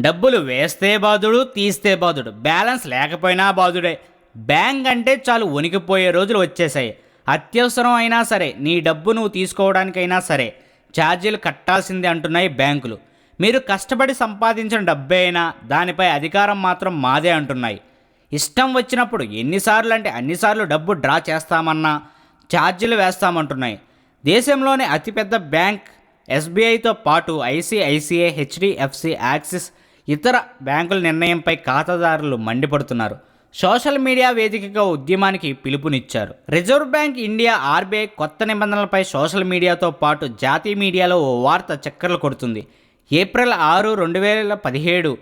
డబ్బులు వేస్తే బాధుడు తీస్తే బాధుడు. బ్యాలెన్స్ లేకపోయినా బాధుడే. బ్యాంక్ అంటే చాలు వణికిపోయే రోజులు వచ్చేసాయి అత్యవసరం అయినా సరే నీ డబ్బు నువ్వు తీసుకోవడానికైనా సరే ఛార్జీలు కట్టాల్సిందే అంటున్నాయి బ్యాంకులు. మీరు కష్టపడి సంపాదించిన డబ్బే అయినా దానిపై అధికారం మాత్రం మాదే అంటున్నాయి. ఇష్టం వచ్చినప్పుడు ఎన్నిసార్లు అంటే అన్నిసార్లు డబ్బు డ్రా చేస్తామన్నా ఛార్జీలు వేస్తామంటున్నాయి. దేశంలోనే అతిపెద్ద బ్యాంక్ ఎస్బీఐతో పాటు ఐసిఐసిఐ హెచ్డిఎఫ్సి యాక్సిస్ ఇతర బ్యాంకుల నిర్ణయంపై ఖాతాదారులు మండిపడుతున్నారు. సోషల్ మీడియా వేదికగా ఉద్యమానికి పిలుపునిచ్చారు. రిజర్వ్ బ్యాంక్ ఇండియా ఆర్బీఐ కొత్త నిబంధనలపై సోషల్ మీడియాతో పాటు జాతీయ మీడియాలో ఓ వార్త చక్కర్లు కొడుతుంది. ఏప్రిల్ ఆరు రెండు వేల పదిహేడు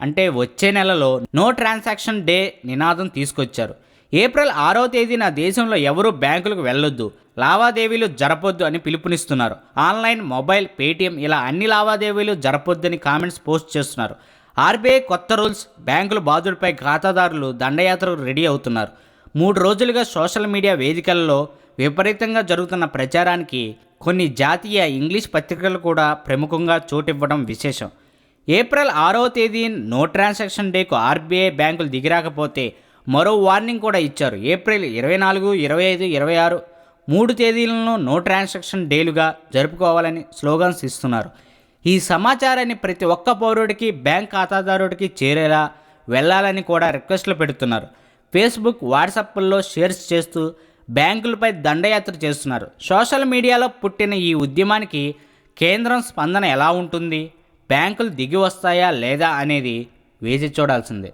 అంటే వచ్చే నెలలో నో ట్రాన్సాక్షన్ డే నినాదం తీసుకొచ్చారు. ఏప్రిల్ ఆరో తేదీన దేశంలో ఎవరూ బ్యాంకులకు వెళ్ళొద్దు. లావాదేవీలు జరపొద్దు అని పిలుపునిస్తున్నారు. ఆన్లైన్ మొబైల్ పేటీఎం ఇలా అన్ని లావాదేవీలు జరపొద్దని కామెంట్స్ పోస్ట్ చేస్తున్నారు. ఆర్బీఐ కొత్త రూల్స్ బ్యాంకుల బాధుడిపై ఖాతాదారులు దండయాత్రకు రెడీ అవుతున్నారు. మూడు రోజులుగా సోషల్ మీడియా వేదికల్లో విపరీతంగా జరుగుతున్న ప్రచారానికి కొన్ని జాతీయ ఇంగ్లీష్ పత్రికలు కూడా ప్రముఖంగా చోటివ్వడం విశేషం. ఏప్రిల్ ఆరవ తేదీ నో ట్రాన్సాక్షన్ డేకు ఆర్బీఐ బ్యాంకులు దిగిరాకపోతే మరో వార్నింగ్ కూడా ఇచ్చారు. ఏప్రిల్ ఇరవై నాలుగు ఇరవై ఐదు ఇరవై ఆరు మూడు తేదీలను నో ట్రాన్సాక్షన్ డేలుగా జరుపుకోవాలని స్లోగన్స్ ఇస్తున్నారు. ఈ సమాచారాన్ని ప్రతి ఒక్క పౌరుడికి బ్యాంక్ ఖాతాదారుడికి చేరేలా వెళ్ళాలని కూడా రిక్వెస్ట్లు పెడుతున్నారు. ఫేస్బుక్ వాట్సాప్ల్లో షేర్స్ చేస్తూ బ్యాంకులపై దండయాత్ర చేస్తున్నారు. సోషల్ మీడియాలో పుట్టిన ఈ ఉద్యమానికి కేంద్రం స్పందన ఎలా ఉంటుంది? బ్యాంకులు దిగి వస్తాయా లేదా అనేది వేచి చూడాల్సిందే.